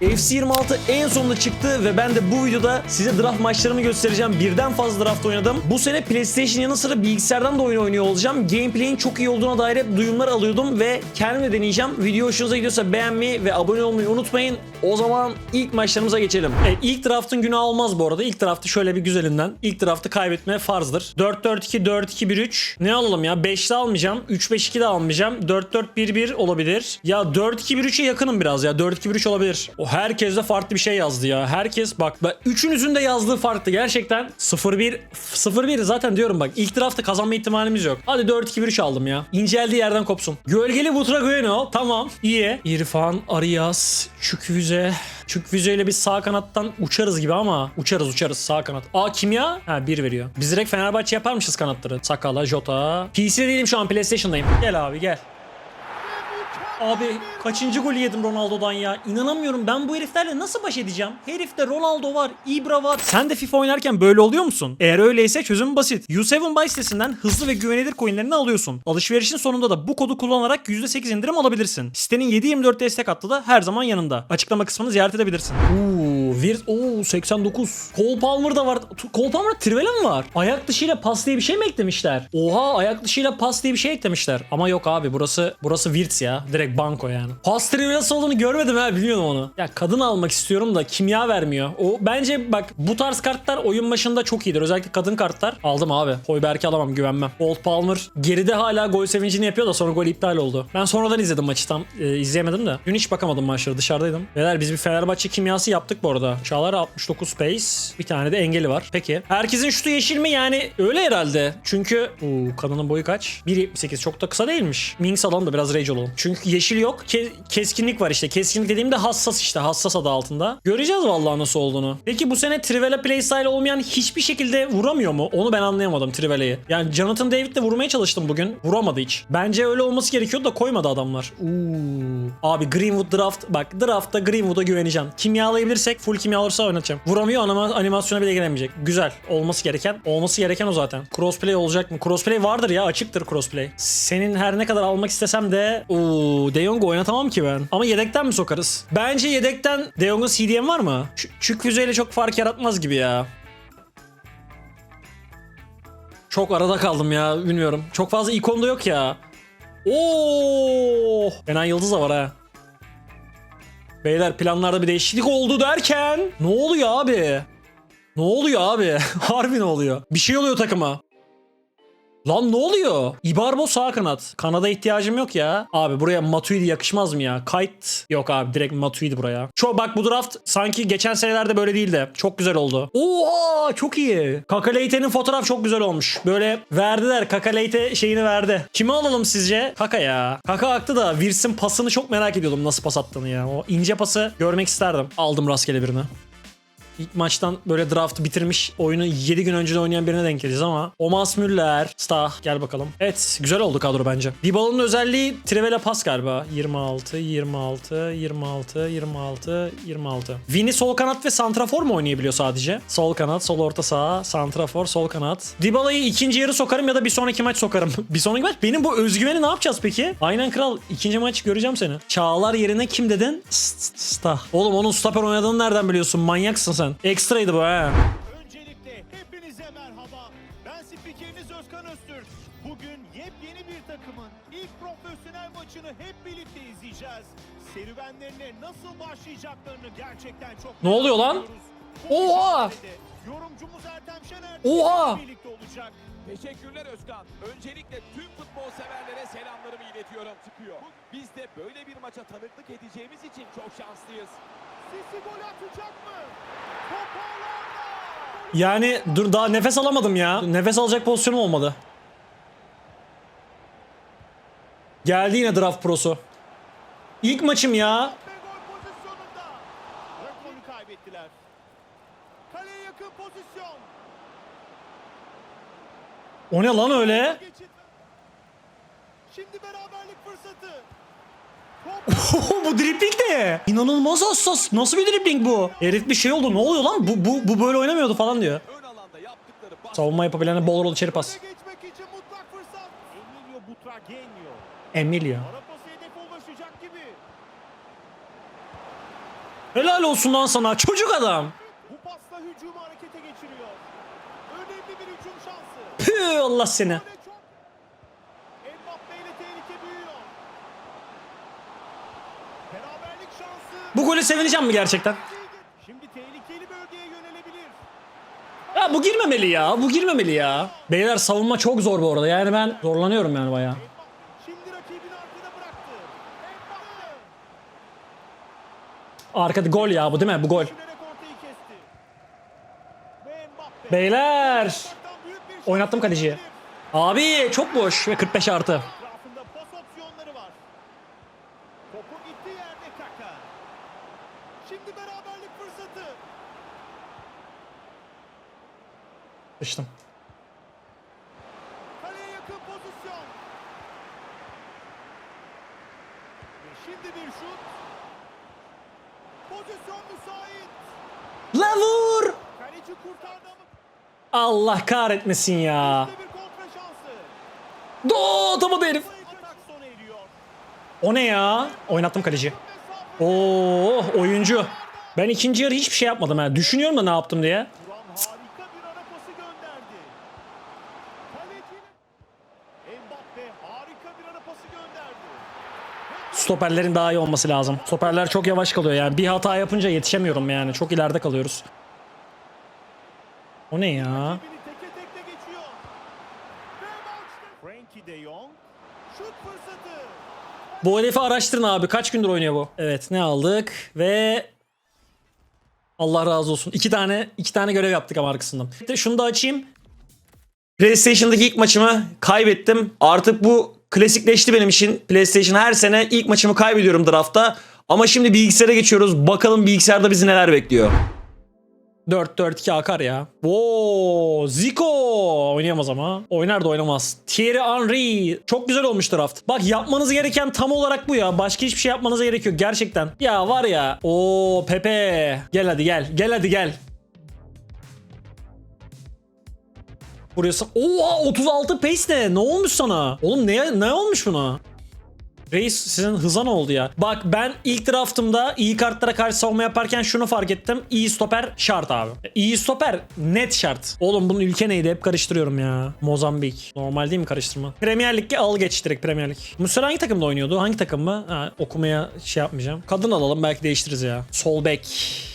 FC 26 en sonunda çıktı ve ben de bu videoda size draft maçlarımı göstereceğim. Birden fazla draft oynadım. Bu sene PlayStation yanı sıra bilgisayardan da oyun oynuyor olacağım. Gameplay'in çok iyi olduğuna dair hep duyumlar alıyordum ve kendim de deneyeceğim. Video hoşunuza gidiyorsa beğenmeyi ve abone olmayı unutmayın. O zaman ilk maçlarımıza geçelim. Evet, ilk draftın günahı olmaz bu arada. İlk draftı şöyle bir güzelinden. İlk draftı kaybetme farzdır. 4-4-2, 4-2-1-3. Ne alalım ya? 5'li almayacağım. 3-5-2 de almayacağım. 4-4-1-1 olabilir. Ya 4-2-1-3'e yakınım biraz ya. 4-2-1-3 olabilir. O herkes de farklı bir şey yazdı ya. Herkes bak. bak üçünüzün de yazdığı farklı. Gerçekten 0-1 0-1 zaten diyorum bak. ilk draftta kazanma ihtimalimiz yok. Hadi 4-2-1-3 aldım ya. İnceldiği yerden kopsun. Gölgeli Butragueno. Tamam. iyi. İrfan, Arias, Çükvize. Çükvize ile biz sağ kanattan uçarız gibi ama uçarız uçarız sağ kanat. Aa kimya? Ha 1 veriyor. Biz direkt Fenerbahçe yaparmışız kanatları. Sakala, Jota. PC'de değilim şu an PlayStation'dayım. Gel abi gel. Abi kaçıncı golü yedim Ronaldo'dan ya? İnanamıyorum ben bu heriflerle nasıl baş edeceğim? Herifte Ronaldo var, Ibra var. Sen de FIFA oynarken böyle oluyor musun? Eğer öyleyse çözüm basit. U7 Buy sitesinden hızlı ve güvenilir coinlerini alıyorsun. Alışverişin sonunda da bu kodu kullanarak %8 indirim alabilirsin. Sitenin 7/24 destek hattı da her zaman yanında. Açıklama kısmını ziyaret edebilirsin. Uuu, Virt, ooo 89. Cole Palmer da var. Tu- Cole Palmer'da Trivela mı var? Ayak dışıyla pas diye bir şey mi eklemişler? Oha ayak dışıyla pas diye bir şey eklemişler. Ama yok abi burası burası Wirtz ya. Direkt banko yani. Pas Trivela'sı olduğunu görmedim ha bilmiyordum onu. Ya kadın almak istiyorum da kimya vermiyor. O bence bak bu tarz kartlar oyun başında çok iyidir. Özellikle kadın kartlar. Aldım abi. Hoiberg'i alamam güvenmem. Cole Palmer geride hala gol sevincini yapıyor da sonra gol iptal oldu. Ben sonradan izledim maçı tam e, izleyemedim de. Dün hiç bakamadım maçları dışarıdaydım. Beyler biz bir Fenerbahçe kimyası yaptık bu arada. Çağlar 69 pace. Bir tane de engeli var. Peki. Herkesin şutu yeşil mi? Yani öyle herhalde. Çünkü Uu, kadının boyu kaç? 1.78 çok da kısa değilmiş. Minx alalım da biraz rage olalım. Çünkü yeşil yok. Ke- keskinlik var işte. Keskinlik dediğimde hassas işte. Hassas adı altında. Göreceğiz vallahi nasıl olduğunu. Peki bu sene Trivela playstyle olmayan hiçbir şekilde vuramıyor mu? Onu ben anlayamadım Trivela'yı. Yani Jonathan David'le vurmaya çalıştım bugün. Vuramadı hiç. Bence öyle olması gerekiyordu da koymadı adamlar. Uuu. Abi Greenwood draft. Bak draftta Greenwood'a güveneceğim. Kimyalayabilirsek full kimya olursa oynatacağım. Vuramıyor anima, animasyona bile gelemeyecek. Güzel. Olması gereken. Olması gereken o zaten. Crossplay olacak mı? Crossplay vardır ya. Açıktır crossplay. Senin her ne kadar almak istesem de uuu De Jong'u oynatamam ki ben. Ama yedekten mi sokarız? Bence yedekten De Jong'un CDM var mı? Ç- çük füzeyle çok fark yaratmaz gibi ya. Çok arada kaldım ya bilmiyorum. Çok fazla ikon da yok ya. Oo! Fena yıldız da var ha. Beyler planlarda bir değişiklik oldu derken ne oluyor abi? Ne oluyor abi? Harbi ne oluyor? Bir şey oluyor takıma. Lan ne oluyor? Ibarbo sağ kanat. Kanada ihtiyacım yok ya. Abi buraya Matuidi yakışmaz mı ya? Kite. Yok abi direkt Matuidi buraya. Çok bak bu draft sanki geçen senelerde böyle değildi. Çok güzel oldu. Oha çok iyi. Kakaleyte'nin fotoğraf çok güzel olmuş. Böyle verdiler. Kakaleyte şeyini verdi. Kimi alalım sizce? Kaka ya. Kaka aktı da Wirs'in pasını çok merak ediyordum nasıl pas attığını ya. O ince pası görmek isterdim. Aldım rastgele birini. İlk maçtan böyle draft bitirmiş oyunu 7 gün önce de oynayan birine denk geleceğiz ama Omas Müller, Stah gel bakalım. Evet güzel oldu kadro bence. Dybala'nın özelliği Trivela pas galiba. 26, 26, 26, 26, 26. Vini sol kanat ve santrafor mu oynayabiliyor sadece? Sol kanat, sol orta saha, santrafor, sol kanat. Dybala'yı ikinci yarı sokarım ya da bir sonraki maç sokarım. bir sonraki maç benim bu özgüveni ne yapacağız peki? Aynen kral ikinci maç göreceğim seni. Çağlar yerine kim dedin? St- Stah. Oğlum onun stoper oynadığını nereden biliyorsun? Manyaksın sen. Ekstraydı bu ha. Öncelikle hepinize merhaba. Ben spikeriniz Özkan Öztürk. Bugün yepyeni bir takımın ilk profesyonel maçını hep birlikte izleyeceğiz. Serüvenlerine nasıl başlayacaklarını gerçekten çok Ne oluyor lan? Oha! Yorumcumuz Ertem Şener Oha! birlikte olacak. Teşekkürler Özkan. Öncelikle tüm futbol severlere selamlarımı iletiyorum. Çıkıyor. Biz de böyle bir maça tanıklık edeceğimiz için çok şanslıyız. Yani dur daha nefes alamadım ya. Nefes alacak pozisyonum olmadı. Geldi yine draft prosu. İlk maçım ya. O ne lan öyle? Şimdi beraberlik fırsatı. Bu dribling ne? İnanılmaz hassas. Nasıl bir dribling bu? Herif bir şey oldu. Ne oluyor lan? Bu, bu, bu böyle oynamıyordu falan diyor. Savunma yapabilene bol rol içeri pas. Emilio. Helal olsun lan sana çocuk adam. Bu pasla hücumu harekete geçiriyor. Önemli bir hücum şansı. Püh Allah seni. Böyle çok... Mbappe ile tehlike büyüyor. Beraberlik şansı. Bu golü sevineceğim mi gerçekten? Şimdi tehlikeli bölgeye yönelebilir. Ya bu girmemeli ya. Bu girmemeli ya. Beyler savunma çok zor bu arada. Yani ben zorlanıyorum yani bayağı. Şimdi rakibini arkada bıraktı. Arkada gol ya bu değil mi? Bu gol. Düşünerek ortayı kesti. Ve Mbappe. Beyler. Büyük bir Oynattım kaleciyi. Abi çok boş ve 45 artı. Etrafında pas opsiyonları var. Topu gittiği yerde Kaka. Şimdi beraberlik fırsatı. Sıçtım. Kaleye yakın pozisyon. Ve şimdi bir şut. Pozisyon müsait. La vur! Kaleci kurtardı ama Allah kahretmesin ya. bir kontra şansı. Do atamadı herif. Atak sona eriyor. O ne ya? Oynattım kaleci. Mesafe Oo oyuncu. Ben ikinci yarı hiçbir şey yapmadım ha. Düşünüyorum da ne yaptım diye. Turan harika bir ara pası gönderdi. Kaleci Mbappe harika bir ara pası gönderdi. Stoperlerin daha iyi olması lazım. Stoperler çok yavaş kalıyor yani. Bir hata yapınca yetişemiyorum yani. Çok ileride kalıyoruz. O ne ya? Bu herifi araştırın abi. Kaç gündür oynuyor bu? Evet ne aldık? Ve Allah razı olsun. İki tane iki tane görev yaptık ama arkasından. Şunu da açayım. PlayStation'daki ilk maçımı kaybettim. Artık bu klasikleşti benim için. PlayStation her sene ilk maçımı kaybediyorum draftta. Ama şimdi bilgisayara geçiyoruz. Bakalım bilgisayarda bizi neler bekliyor. 4-4-2 akar ya. Oo, Zico oynayamaz ama. Oynar da oynamaz. Thierry Henry. Çok güzel olmuş draft. Bak yapmanız gereken tam olarak bu ya. Başka hiçbir şey yapmanıza gerek yok gerçekten. Ya var ya. Oo Pepe. Gel hadi gel. Gel hadi gel. Burası. Oha 36 pace ne? Ne olmuş sana? Oğlum ne ne olmuş buna? Reis sizin hıza ne oldu ya? Bak ben ilk draftımda iyi kartlara karşı savunma yaparken şunu fark ettim. İyi stoper şart abi. İyi stoper net şart. Oğlum bunun ülke neydi? Hep karıştırıyorum ya. Mozambik. Normal değil mi karıştırma? Premier Lig'e al geç direkt Premier Lig. Muslera hangi takımda oynuyordu? Hangi takım mı? Ha, okumaya şey yapmayacağım. Kadın alalım belki değiştiririz ya. Sol bek.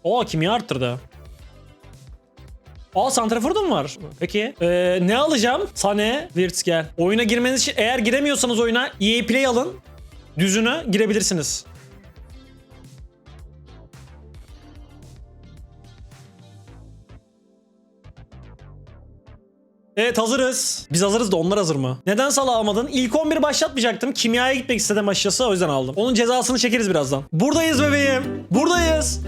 Oo kimya arttırdı. Aa Santrafor'da mı var? Peki. Ee, ne alacağım? Sane, Wirtz gel. Oyuna girmeniz için eğer giremiyorsanız oyuna EA Play alın. Düzüne girebilirsiniz. Evet hazırız. Biz hazırız da onlar hazır mı? Neden Salah almadın? İlk 11 başlatmayacaktım. Kimyaya gitmek istedim açıkçası o yüzden aldım. Onun cezasını çekeriz birazdan. Buradayız bebeğim. Buradayız.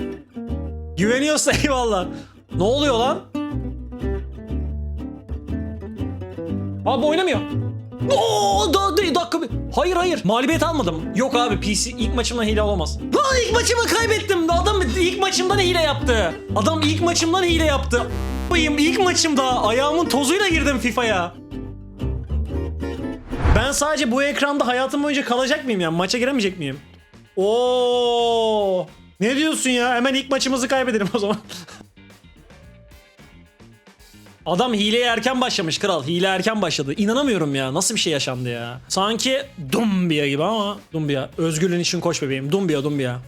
Güveniyorsa eyvallah. Ne oluyor lan? Abi oynamıyor. Oo, da, da, dakika bir. Hayır hayır. Mağlubiyet almadım. Yok abi PC ilk maçımda hile olamaz. Lan ilk maçımı kaybettim. Adam ilk maçımdan hile yaptı. Adam ilk maçımdan hile yaptı. Bayım ilk maçımda ayağımın tozuyla girdim FIFA'ya. Ben sadece bu ekranda hayatım boyunca kalacak mıyım ya? Maça giremeyecek miyim? Oo! Ne diyorsun ya? Hemen ilk maçımızı kaybedelim o zaman. Adam hileye erken başlamış kral. Hile erken başladı. İnanamıyorum ya. Nasıl bir şey yaşandı ya? Sanki Dumbia gibi ama Dumbia. Özgürlüğün için koş bebeğim. Dumbia Dumbia.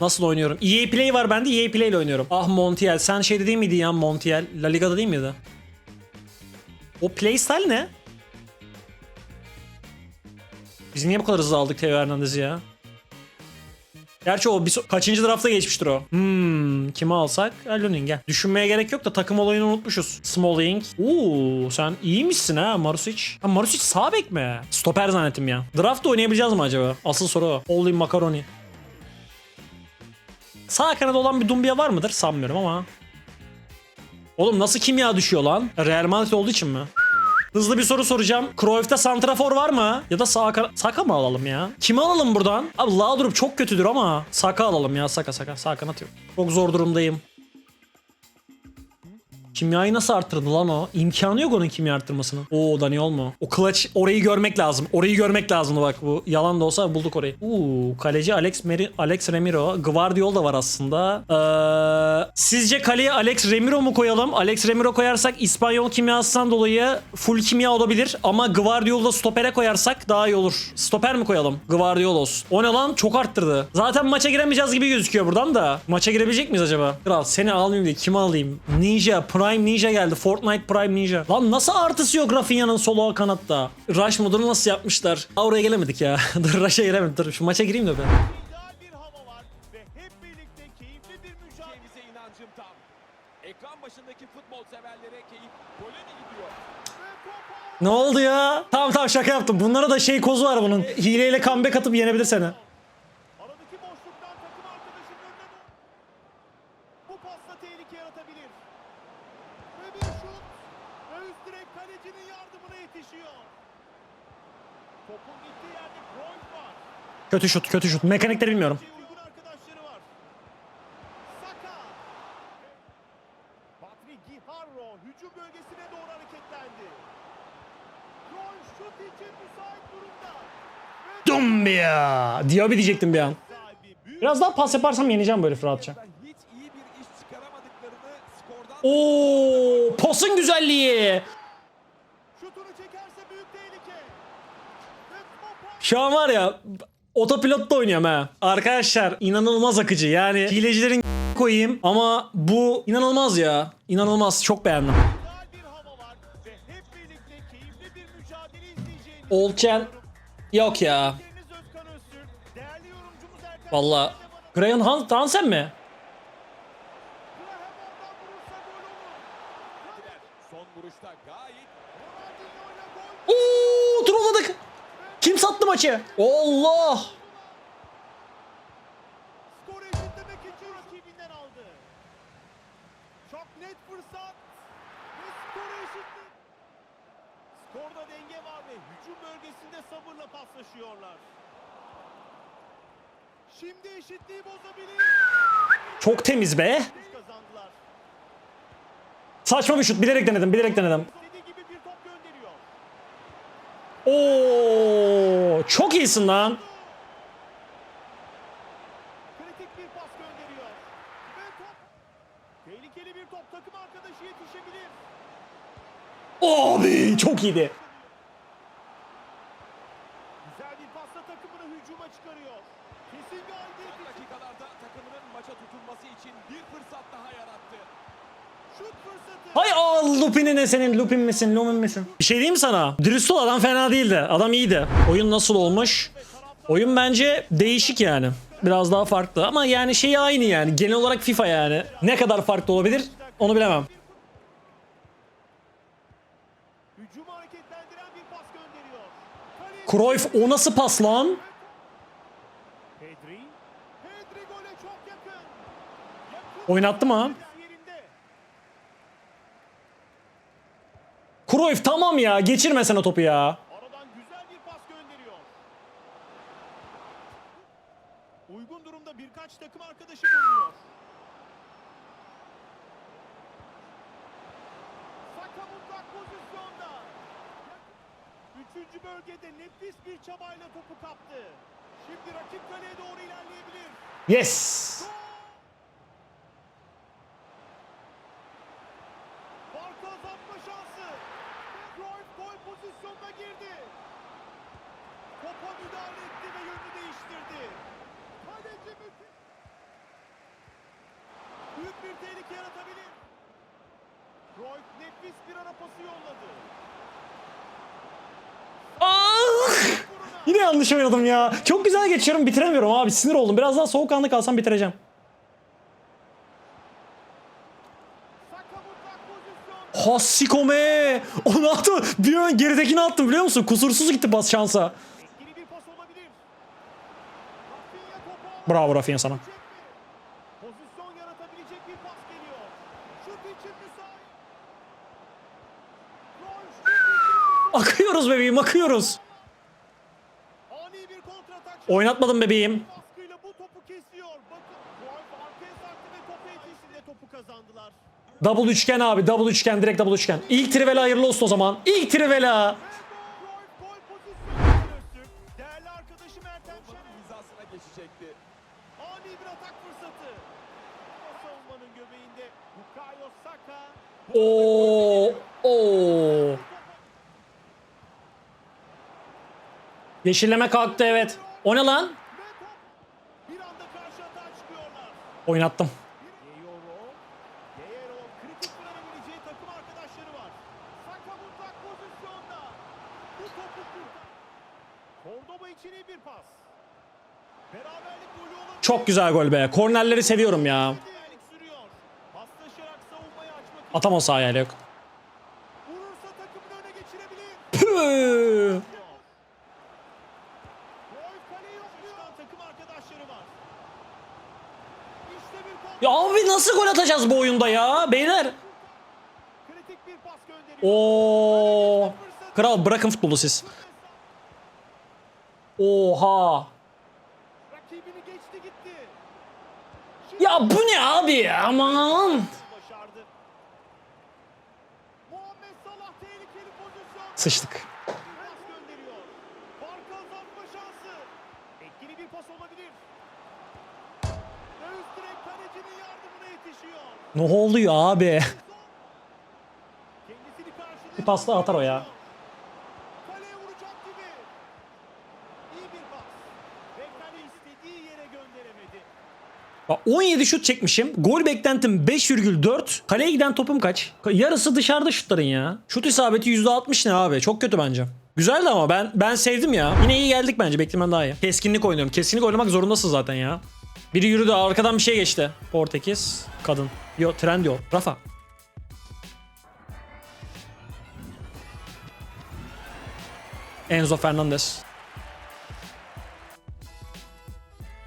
Nasıl oynuyorum? EA Play var bende. EA Play ile oynuyorum. Ah Montiel. Sen şeyde değil miydi ya Montiel? La Liga'da değil miydi? O playstyle ne? Biz niye bu kadar hızlı aldık Teo Hernandez'i ya? Gerçi o bir so- kaçıncı drafta geçmiştir o. Hmm, kimi alsak? Lunin gel. Düşünmeye gerek yok da takım olayını unutmuşuz. Smalling. Oo, sen iyiymişsin ha Marusic. Ha Marusic sağ bek mi? Stoper zannettim ya. Draft oynayabileceğiz mi acaba? Asıl soru o. Ollie Macaroni. Sağ kanada olan bir Dumbia var mıdır? Sanmıyorum ama. Oğlum nasıl kimya düşüyor lan? Real Madrid olduğu için mi? Hızlı bir soru soracağım. Cruyff'ta santrafor var mı? Ya da Saka, Saka mı alalım ya? Kimi alalım buradan? Abi Laudrup çok kötüdür ama Saka alalım ya Saka Saka. Saka yok. Çok zor durumdayım. Kimyayı nasıl arttırdı lan o? İmkanı yok onun kimya arttırmasının. Oo Daniel mu? O clutch orayı görmek lazım. Orayı görmek lazımdı bak bu. Yalan da olsa bulduk orayı. Uuu kaleci Alex Meri Alex Remiro. Guardiol da var aslında. Ee, sizce kaleye Alex Remiro mu koyalım? Alex Remiro koyarsak İspanyol kimyasından dolayı full kimya olabilir. Ama Guardiol'da stopere koyarsak daha iyi olur. Stoper mi koyalım? Guardiolos. O ne lan? Çok arttırdı. Zaten maça giremeyeceğiz gibi gözüküyor buradan da. Maça girebilecek miyiz acaba? Kral seni almayayım diye kimi alayım? Ninja, Prime Ninja geldi. Fortnite Prime Ninja. Lan nasıl artısı yok Rafinha'nın solo kanatta? Rush modunu nasıl yapmışlar? Aa, oraya gelemedik ya. Dur Rush'a giremedim. Dur şu maça gireyim de ben. İdeal bir hava var ve hep birlikte keyifli bir mücadele. Ülkemize inancım tam. Ekran başındaki futbol severlere keyif gole mi gidiyor? Ve top ağ- Ne oldu ya? Tamam tamam şaka yaptım. Bunlara da şey kozu var bunun. Hileyle comeback atıp yenebilir seni. Aradaki boşluktan takım arkadaşının önüne bu- bu pasla tehlike yaratabilir. Ve bir şut ve üst direk kalecinin yardımına yetişiyor. Topun gittiği yerde Cruyff var. Kötü şut kötü şut. Mekanikleri bilmiyorum. Uygun arkadaşları var. Saka. Patrick Guijarro hücum bölgesine doğru hareketlendi. Cruyff şut için müsait durumda. Ve Dum ya. Diaby diyecektim bir an. Biraz daha pas yaparsam yeneceğim böyle rahatça. Hiç Oo, pasın güzelliği. Şu an var ya otopilotta oynuyorum ha. Arkadaşlar inanılmaz akıcı. Yani hilecilerin koyayım ama bu inanılmaz ya. İnanılmaz. Çok beğendim. Olçen yok ya. Valla. Graham Hunt Hansen mi? Oo, trolladık. Kim sattı maçı? Allah. Skorda denge var ve hücum bölgesinde sabırla paslaşıyorlar. Şimdi eşitliği bozabilir. Çok temiz be. Saçma bir şut. Bilerek denedim. Bilerek denedim. Oo, çok iyisin lan. Kritik bir pas gönderiyor. Ve top. Tehlikeli bir top takım arkadaşı yetişebilir. Abi çok iyiydi. Güzel bir pasla takımını hücuma çıkarıyor. Kesin galibiyet son için dakikalarda takımının maça tutunması için bir fırsat daha yarattı. şut fırsatı. Hay ne senin? Lupin misin? Lumin misin? Bir şey diyeyim sana? Dürüst ol adam fena değildi. Adam iyiydi. Oyun nasıl olmuş? Oyun bence değişik yani. Biraz daha farklı ama yani şey aynı yani. Genel olarak FIFA yani. Ne kadar farklı olabilir onu bilemem. Cruyff o nasıl pas lan? Oynattı mı? Cruyff tamam ya geçirme sen o topu ya. Aradan güzel bir pas gönderiyor. Uygun durumda birkaç takım arkadaşı bulunuyor. Saka mutlak pozisyonda. Üçüncü bölgede nefis bir çabayla topu kaptı. Şimdi rakip kaleye doğru ilerleyebilir. Yes. Fark azaltma şansı. Cruyff gol pozisyonuna girdi. Topa müdahale etti ve yönünü değiştirdi. Kaleci müthiş. Büyük bir tehlike yaratabilir. Cruyff nefis bir ara pası yolladı. Ah! Yine yanlış oynadım ya. Çok güzel geçiyorum bitiremiyorum abi. Sinir oldum. Biraz daha soğukkanlı kalsam bitireceğim. Hassikome. O ne yaptı? Bir ön geridekini attım biliyor musun? Kusursuz gitti pas şansa. Bravo Rafinha sana. Çekti. Pozisyon yaratabilecek bir pas geliyor. Şut için müsait. Cruyff şut için müsait. Akıyoruz bebeğim akıyoruz. Oynatmadım bebeğim. Double üçgen abi double üçgen direkt double üçgen. İlk trivela hayırlı olsun o zaman. İlk trivela. Oo. Oo. Yeşilleme kalktı evet. O ne lan? Oynattım. Çok güzel gol be. Kornerleri seviyorum ya. Beraberlik sürüyor. Paslaşarak savunmayı açmak için. Atam o sahaya yok. Vurursa takımını öne geçirebilir. Püh. Cruyff kaleyi yokluyor. Takım arkadaşları İşte bir pas. Ya abi nasıl gol atacağız bu oyunda ya beyler? Oo. Kral bırakın futbolu siz. Oha. Ya bu ne abi aman. Başardı. Muhammed Salah tehlikeli pozisyon. Sıçtık. Pas gönderiyor. Farkı azaltma şansı. Etkili bir pas olabilir. Ve üst direk kalecinin yardımına yetişiyor. Ne oluyor abi? Bir pas daha atar o ya. Kaleye vuracak gibi. İyi bir pas. Ve kale istediği yere gönderemedi. Bak 17 şut çekmişim. Gol beklentim 5,4. Kaleye giden topum kaç? Yarısı dışarıda şutların ya. Şut isabeti %60 ne abi? Çok kötü bence. Güzeldi ama ben ben sevdim ya. Yine iyi geldik bence. Beklemem daha iyi. Keskinlik oynuyorum. Keskinlik oynamak zorundasın zaten ya. Biri yürüdü arkadan bir şey geçti. Portekiz kadın. Yo trend yo. Rafa. Enzo Fernandez.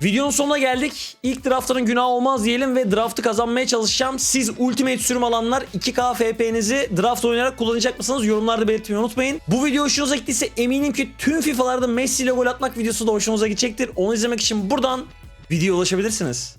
Videonun sonuna geldik. İlk draftların günah olmaz diyelim ve draftı kazanmaya çalışacağım. Siz Ultimate sürüm alanlar 2K FP'nizi draft oynayarak kullanacak mısınız? Yorumlarda belirtmeyi unutmayın. Bu video hoşunuza gittiyse eminim ki tüm FIFA'larda Messi ile gol atmak videosu da hoşunuza gidecektir. Onu izlemek için buradan videoya ulaşabilirsiniz.